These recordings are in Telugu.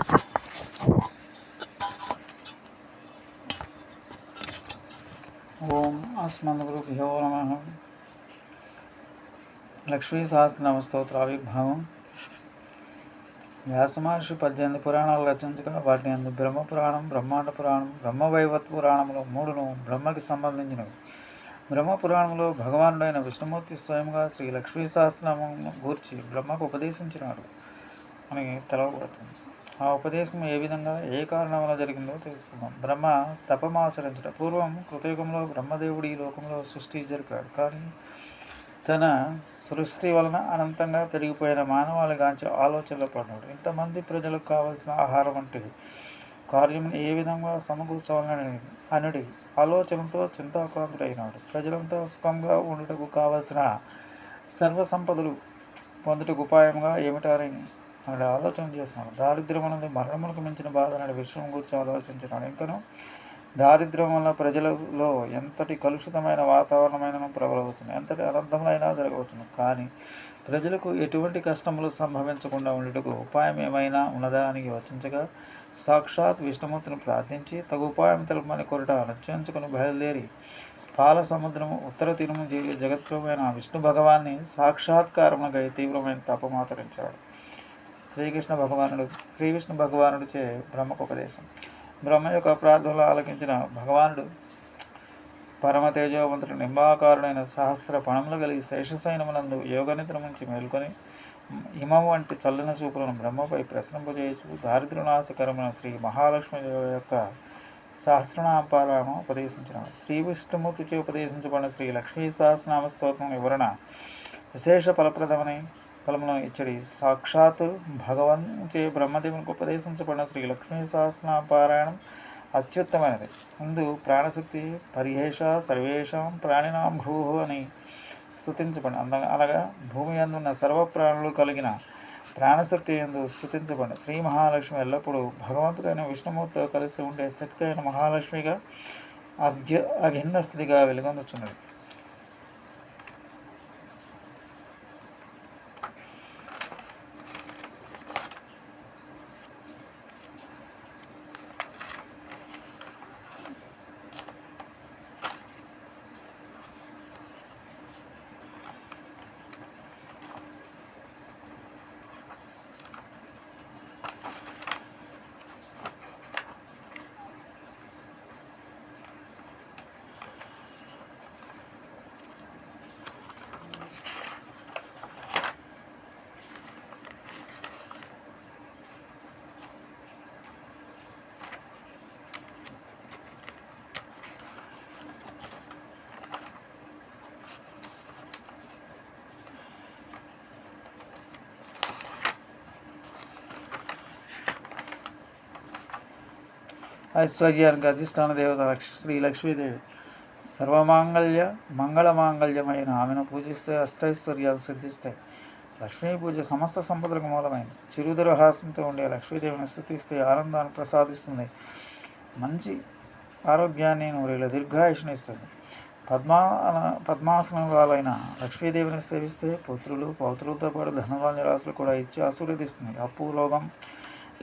ఓం అస్మద్గురుభ్యో నమ. లక్ష్మీ సహస్రనామ స్తోత్ర ఆవిర్భావం వ్యాసమహర్షి పద్దెనిమిది పురాణాలు రచించగా వాటిని అందు బ్రహ్మ పురాణం బ్రహ్మాండ పురాణం బ్రహ్మవైవత్ పురాణంలో మూడును బ్రహ్మకి సంబంధించినవి. బ్రహ్మ పురాణంలో భగవానుడైన విష్ణుమూర్తి స్వయంగా శ్రీ లక్ష్మీ సహస్రనామం గూర్చి బ్రహ్మకు ఉపదేశించినాడు. అని తెలవబడుతుంది. ఆ ఉపదేశం ఏ విధంగా ఏ కారణం వల్ల జరిగిందో తెలుసుకుందాం. బ్రహ్మ తపమాచరించుట. పూర్వం కృతయుగంలో బ్రహ్మదేవుడు ఈ లోకంలో సృష్టి జరిపాడు. కానీ తన సృష్టి వలన అనంతంగా పెరిగిపోయిన మానవాళి గాంచి ఆలోచనలో పడ్డాడు. ఇంతమంది ప్రజలకు కావలసిన ఆహారం వంటిది. కార్యం ఏ విధంగా సమకూర్చవాలని అనుడి ఆలోచనతో చింతాక్రాంతుడైనాడు. ప్రజలంతా సుఖంగా ఉండటకు కావలసిన సర్వసంపదలు పొందుటకు ఉపాయంగా ఏమిటారని అన్నాడు ఆలోచన చేస్తున్నాడు దారిద్ర్యం అనేది మరణములకు మించిన బాధ అనే విషయం గురించి ఆలోచించినాడు ఇంకను దారిద్ర్యం వల్ల ప్రజలలో ఎంతటి కలుషితమైన వాతావరణమైన ప్రబలవచ్చును ఎంతటి అనర్థములైనా జరగవచ్చును. కానీ ప్రజలకు ఎటువంటి కష్టములు సంభవించకుండా ఉండేటకు ఉపాయం ఏమైనా ఉన్నదా అని వచించగా సాక్షాత్ విష్ణుమూర్తిని ప్రార్థించి తగు ఉపాయం తెలుపమని కొరట నిశ్చయించుకుని బయలుదేరి పాల సముద్రము ఉత్తర తీరము జగత్ప్రమైన విష్ణు భగవాన్ని సాక్షాత్కారమునకై తీవ్రమైన తపమాచరించాడు శ్రీకృష్ణ భగవానుడు శ్రీకృష్ణ భగవానుడిచే బ్రహ్మకు ఉపదేశం బ్రహ్మ యొక్క ప్రార్థనలు ఆలకించిన భగవానుడు పరమ తేజోవంతుడు నింబాకారుడైన సహస్ర పణములు కలిగి శేషసైనమునందు యోగనిద్ర నుంచి మేల్కొని హిమం వంటి చల్లని చూపులను బ్రహ్మపై ప్రసరింపజేయచు దారిద్రనాశకరమైన శ్రీ మహాలక్ష్మి యొక్క సహస్రనామపాలను ఉపదేశించిన శ్రీ విష్ణుమూర్తిచే ఉపదేశించబడిన శ్రీ లక్ష్మీ సహస్రనామ స్తోత్రం వివరణ విశేష ఫలప్రదమని ఫలములను ఇచ్చడి. సాక్షాత్ భగవంచే బ్రహ్మదేవునికి ఉపదేశించబడిన శ్రీ లక్ష్మీ సహస్ర పారాయణం అత్యుత్తమైనది. ముందు ప్రాణశక్తి పరిహేష సర్వేషాం ప్రాణినాం భూ అని స్థుతించబడి అంద అనగా భూమి అందున్న సర్వ ప్రాణులు కలిగిన ప్రాణశక్తి ఎందు స్థుతించబడి శ్రీ మహాలక్ష్మి ఎల్లప్పుడూ భగవంతుడైన విష్ణుమూర్తితో కలిసి ఉండే శక్తి అయిన మహాలక్ష్మిగా అభ్య అభిన్న స్థితిగా వెలుగొందుచున్నది. ఐశ్వర్యానికి అధిష్టాన దేవత లక్ష్మి శ్రీ లక్ష్మీదేవి సర్వమాంగళ్య మంగళమాంగళ్యమైన ఆమెను పూజిస్తే అష్టైశ్వర్యాలు సిద్ధిస్తాయి. లక్ష్మీ పూజ సమస్త సంపదలకు మూలమైంది. చిరుదరు ఉండే లక్ష్మీదేవిని స్థుతిస్తే ఆనందాన్ని ప్రసాదిస్తుంది. మంచి ఆరోగ్యాన్ని నూరేళ్ళ దీర్ఘాయుషుని ఇస్తుంది. పద్మా పద్మాసనాలైన లక్ష్మీదేవిని సేవిస్తే పుత్రులు పౌత్రులతో పాటు ధనవాళ్ళ రాశులు కూడా ఇచ్చి ఆశీర్వదిస్తుంది. అప్పు రోగం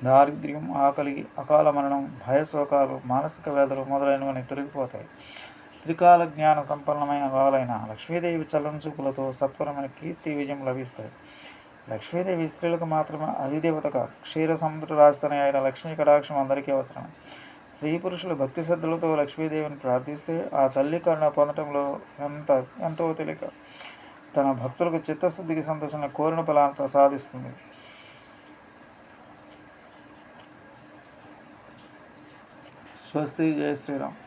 దారిద్ర్యం ఆకలి అకాల మరణం భయశోకాలు మానసిక వ్యాధులు మొదలైనవన్నీ తొలగిపోతాయి. త్రికాల జ్ఞాన సంపన్నమైన వాళ్ళైన లక్ష్మీదేవి చల్లంచూపులతో సత్వరమైన కీర్తి విజయం లభిస్తాయి. లక్ష్మీదేవి స్త్రీలకు మాత్రమే అధిదేవతగా క్షీర సముద్ర రాజధాని అయిన లక్ష్మీ కటాక్షం అందరికీ అవసరం. స్త్రీ పురుషులు భక్తి శ్రద్ధలతో లక్ష్మీదేవిని ప్రార్థిస్తే ఆ తల్లి కరుణ పొందటంలో ఎంత ఎంతో తెలియక తన భక్తులకు చిత్తశుద్ధికి సంతోషంగా కోరిన ఫలాన్ని ప్రసాదిస్తుంది. స్వస్తి జయ శ్రీరామ్.